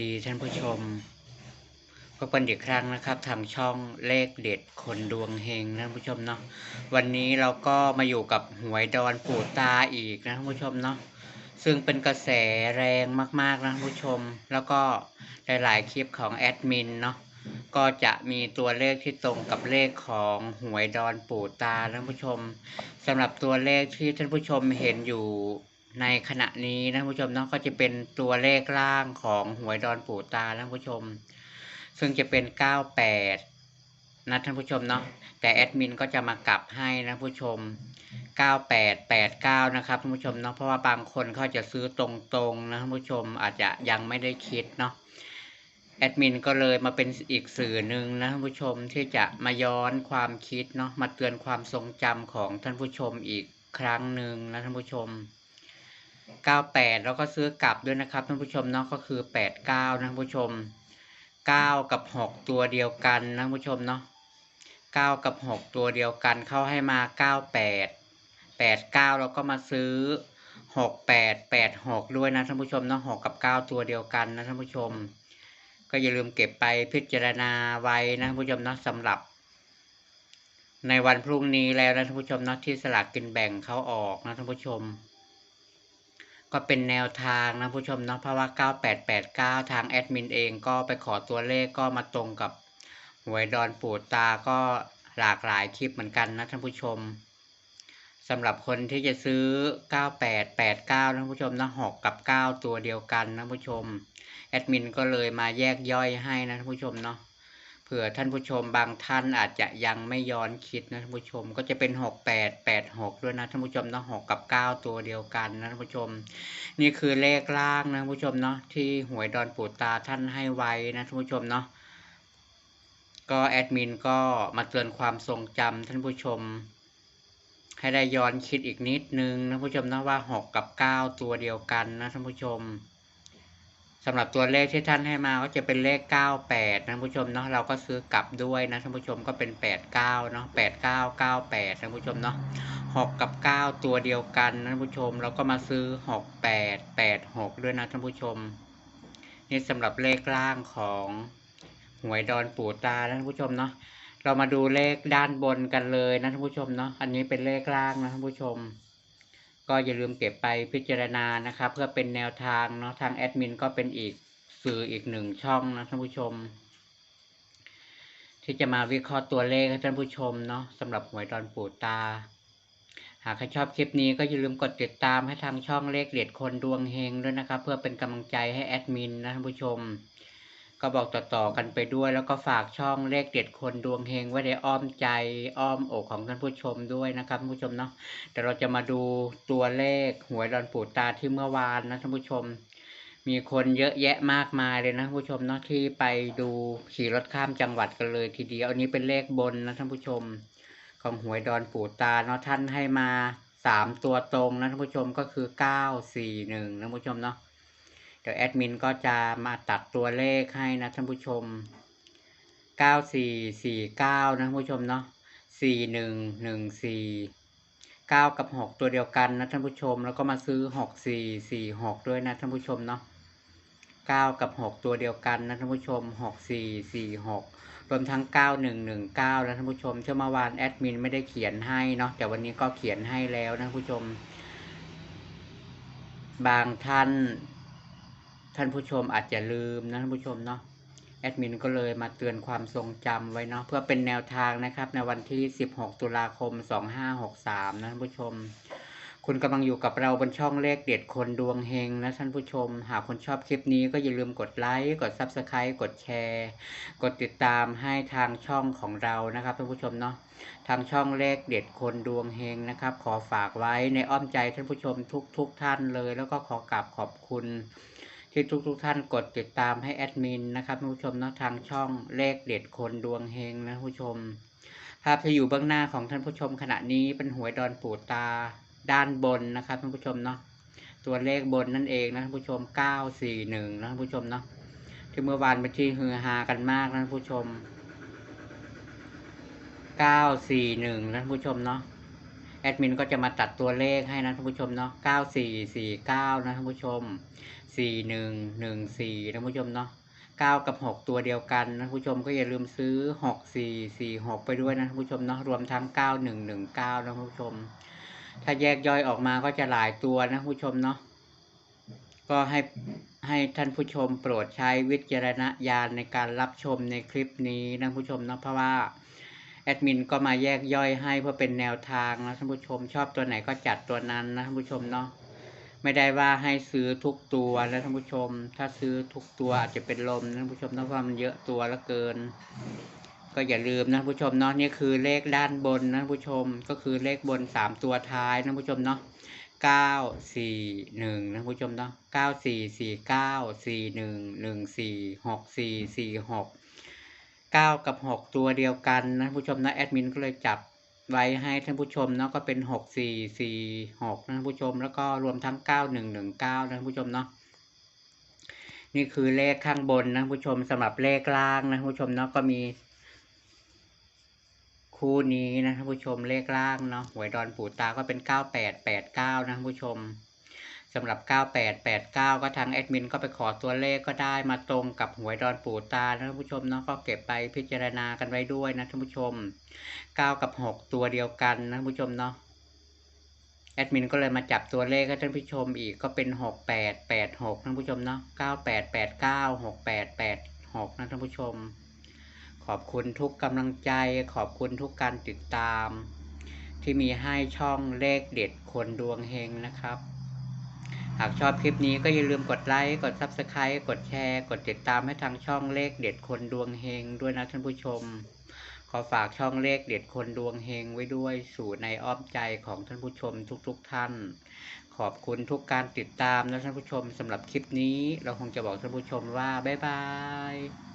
ดีท่านผู้ชมพบกันอีกครั้งนะครับ ทางช่องเลขเด็ดคนดวงเฮงนะท่านผู้ชมเนาะวันนี้เราก็มาอยู่กับหวยดอนปู่ตาอีกนะท่านผู้ชมเนาะซึ่งเป็นกระแสแรงมากๆนะท่านผู้ชม แล้วก็หลายๆคลิปของแอดมินเนาะก็จะมีตัวเลขที่ตรงกับเลขของหวยดอนปู่ตานะท่านผู้ชมสำหรับตัวเลขที่ท่านผู้ชมเห็นอยู่ ในขณะนี้นะท่านผู้ชมเนาะก็จะเป็นตัวเลขล่างของหวยดอนปู่ตานะท่านผู้ชม ซึ่งจะเป็น 98 นะท่านผู้ชมเนาะแต่แอดมินก็จะมากลับให้นะผู้ชม 9889 นะครับท่านผู้ชมเนาะเพราะว่าบางคนเขาจะซื้อตรงๆนะท่านผู้ชมอาจจะยังไม่ได้คิดเนาะแอดมินก็เลยมาเป็นอีกสื่อหนึ่งนะท่านผู้ชมที่จะมาย้อนความคิดเนาะมาเตือนความทรงจำของท่านผู้ชมอีกครั้งหนึ่งนะท่านผู้ชม 98 แล้วก็ซื้อกลับด้วยนะครับท่านผู้ชมเนาะก็คือ 89นะท่านผู้ชม 9 กับ 6 ตัวเดียวกันนะท่านผู้ชมเนาะ9 กับ 6 ตัวเดียวกันเข้าให้มา 98 89 แล้วก็มาซื้อ 68 86 ด้วยนะท่านผู้ชมเนาะ6กับ 9 ตัวเดียวกันนะท่านผู้ชม ก็อย่าลืมเก็บไปพิจารณาไว้นะท่านผู้ชมเนาะสำหรับในวันพรุ่งนี้แล้วนะท่านผู้ชมเนาะที่สลากกินแบ่งเขาออกนะท่านผู้ชม ก็เป็นแนวทางนะผู้ชมเนาะเพราะว่า 9889 ทางแอดมินเองก็ไปขอตัวเลขก็มาตรงกับหวยดอนปูดตาก็หลากหลายคลิปเหมือนกันนะท่านผู้ชมสำหรับคนที่จะซื้อ 9889 นะผู้ชมนะ6กับ 9 ตัวเดียวกันนะผู้ชม แอดมินก็เลยมาแยกย่อยให้นะท่านผู้ชมเนาะ ผื่อท่านผู้ชมบางท่านอาจจะยังไม่ย้อนคิดนะท่านผู้ชมก็จะเป็นหกแปดแปดหกด้วยนะท่านผู้ชมเนาะหกกับเก้าตัวเดียวกันนะท่านผู้ชม นี่คือเลขล่างนะท่านผู้ชมเนาะที่หวยดอนปูตาท่านให้ไว้นะท่านผู้ชมเนาะก็แอดมินก็มาเตือนความทรงจำท่านผู้ชม ให้ได้ย้อนคิดอีกนิดนึงนะท่านผู้ชมนะว่าหกกับเก้าตัวเดียวกันนะท่านผู้ชม สำหรับตัวเลขที่ท่านให้มาก็จะเป็นเลข 98นผู้ชมเนาะเราก็ซื้อกลับด้วยนะท่านผู้ชมก็เป็น 89เนาะ8998ท่านผู้ชมเนาะ6 กับ 9 ตัวเดียวกันนะท่านผู้ชมเราก็มาซื้อ 68 86 ด้วยนะท่านผู้ชม นี่สำหรับเลขล่างของหวยดอนปู่ตานะท่านผู้ชมเนาะเรามาดูเลขด้านบนกันเลยนะท่านผู้ชมเนาะอันนี้เป็นเลขล่างนะท่านผู้ชม ก็อย่าลืมเก็บไปพิจารณานะครับ เพื่อเป็นแนวทางเนาะทางแอดมินก็เป็นอีกสื่ออีกหนึ่งช่องนะท่านผู้ชม ที่จะมาวิเคราะห์ตัวเลขให้ท่านผู้ชมเนาะสำหรับหวยดอนปู่ตา หากใครชอบคลิปนี้ก็อย่าลืมกดติดตามให้ทางช่องเลขเด็ดคนดวงเฮงด้วยนะครับ เพื่อเป็นกำลังใจให้แอดมินนะท่านผู้ชม ก็บอกต่อๆกันไปด้วย แล้วก็ฝากช่องเลขเด็ดคนดวงเฮงไว้ในอ้อมใจอ้อมอกของท่านผู้ชมด้วยนะครับผู้ชมเนาะเดี๋ยวเราจะมาดูตัวเลขหวยดอนปูตาที่เมื่อวานนะท่านผู้ชม มีคนเยอะแยะมากมายเลยนะผู้ชมเนาะที่ไปดูขี่รถข้ามจังหวัดกันเลยทีเดียวอันนี้เป็นเลขบนนะท่านผู้ชม ของหวยดอนปูตาเนาะท่านให้มาสามตัวตรงนะท่านผู้ชมก็คือเก้าสี่หนึ่งนะผู้ชมเนาะ เดี๋ยวแอดมินก็จะมาตัดตัวเลขให้นะท่านผู้ชมเก้าสี่สี่เก้านะท่านผู้ชมเนาะสี่หนึ่งหนึ่งสี่เก้ากับหกตัวเดียวกันนะท่านผู้ชม แล้วก็มาซื้อหกสี่สี่หกด้วยนะท่านผู้ชมเนาะเก้ากับหกตัวเดียวกันนะท่านผู้ชมหกสี่สี่หกรวมทั้งเก้าหนึ่งหนึ่งเก้าแล้วท่านผู้ชม เชื่อเมื่อวานแอดมินไม่ได้เขียนให้เนาะ แต่วันนี้ก็เขียนให้แล้วนะท่านผู้ชมบางท่าน ท่านผู้ชมอาจจะลืมนะท่านผู้ชมเนาะแอดมินก็เลยมาเตือนความทรงจำไว้เนาะเพื่อเป็นแนวทางนะครับ ในวันที่ 16 ตุลาคม 2563 นะท่านผู้ชม คุณกำลังอยู่กับเราบนช่องเลขเด็ดคนดวงเฮงนะท่านผู้ชม หากคุณชอบคลิปนี้ก็อย่าลืมกดไลค์กด Subscribe กดแชร์ กดติดตามให้ทางช่องของเรานะครับท่านผู้ชมเนาะทางช่องเลขเด็ดคนดวงเฮงนะครับ ขอฝากไว้ในอ้อมใจท่านผู้ชมทุกๆทท่านเลย แล้วก็ขอกราบขอบคุณ ที่ทุกๆทท่านกดติดตามให้แอดมินนะครับผู้ชมนะทางช่องเลขเด็ดคนดวงเฮงนะผู้ชม ภาพที่อยู่เบื้องหน้าของท่านผู้ชมขณะนี้เป็นหวยดอนปูตาด้านบนนะครับท่านผู้ชมเนาะตัวเลขบนนั่นเองนะท่านผู้ชม 941 นะท่านผู้ชมเนาะที่เมื่อวานเป็นที่ฮือฮากันมากนะท่านผู้ชม 941 นะท่านผู้ชมเนาะแอดมินก็จะมาตัดตัวเลขให้นะท่านผู้ชมเนาะ 9449 นะท่านผู้ชม สี่หนึ่งหนึ่งสี่ท่านผู้ชมเนาะเก้ากับหกตัวเดียวกันนะท่านผู้ชมก็อย่าลืมซื้อหกสี่สี่หกไปด้วยนะท่านผู้ชมเนาะรวมทั้งเก้าหนึ่งหนึ่งเก้านะท่านผู้ชม ถ้าแยกย่อยออกมาก็จะหลายตัวนะผู้ชมเนาะก็ให้ให้ท่านผู้ชมโปรดใช้วิจารณญาณในการรับชมในคลิปนี้นะผู้ชมเนาะเพราะว่าแอดมินก็มาแยกย่อยให้เพื่อเป็นแนวทางนะท่านผู้ชมชอบตัวไหนก็จัดตัวนั้นนะท่านผู้ชมเนาะ ไม่ได้ว่าให้ซื้อทุกตัวนะท่านผู้ชม ถ้าซื้อทุกตัวอาจจะเป็นลมนะท่านผู้ชมนะเพราะมันเยอะตัวแล้วเกิน ก็อย่าลืมนะท่านผู้ชมเนาะนี่คือเลขด้านบนนะท่านผู้ชมก็คือเลขบนสามตัวท้ายนะท่านผู้ชมเนาะเก้าสี่หนึ่งนะท่านผู้ชมเนาะเก้าสี่สี่เก้าสี่หนึ่งหนึ่งสี่หกสี่สี่หกเก้ากับหกตัวเดียวกันนะท่านผู้ชมนะแอดมินก็เลยจับ ไว้ให้ท่านผู้ชมเนาะก็เป็นหกสี่สี่หกท่านผู้ชม แล้วก็รวมทั้งเก้าหนึ่งหนึ่งเก้าท่านผู้ชมเนาะนี่คือเลขข้างบนนะท่านผู้ชมสำหรับเลขล่างนะท่านผู้ชมเนาะก็มี คู่นี้นะท่านผู้ชมเลขล่างเนาะหวยดอนปู่ตาก็เป็นเก้าแปดแปดเก้านะท่านผู้ชม สำหรับ 9889 ก็ทางแอดมินก็ไปขอตัวเลขก็ได้มาตรงกับหวยดอนปู่ตานะท่านผู้ชมเนาะก็เก็บไปพิจารณากันไว้ด้วยนะท่านผู้ชม 9 กับ 6 ตัวเดียวกันนะท่านผู้ชมเนาะแอดมินก็เลยมาจับตัวเลขให้ท่านผู้ชมอีกก็เป็น 6886ท่านผู้ชมเนาะ9889 6886นะท่านผู้ชม ขอบคุณทุกกำลังใจ ขอบคุณทุกการติดตาม ที่มีให้ช่องเลขเด็ดคนดวงเฮงนะครับ หากชอบคลิปนี้ก็อย่าลืมกดไลค์ กด Subscribe กดแชร์ กดติดตามให้ทางช่องเลขเด็ดคนดวงเฮงด้วยนะท่านผู้ชม ขอฝากช่องเลขเด็ดคนดวงเฮงไว้ด้วยสู่ในอ้อมใจของท่านผู้ชมทุกๆทท่าน ขอบคุณทุกการติดตามนะท่านผู้ชมสำหรับคลิปนี้เราคงจะบอกท่านผู้ชมว่าบ๊ายบาย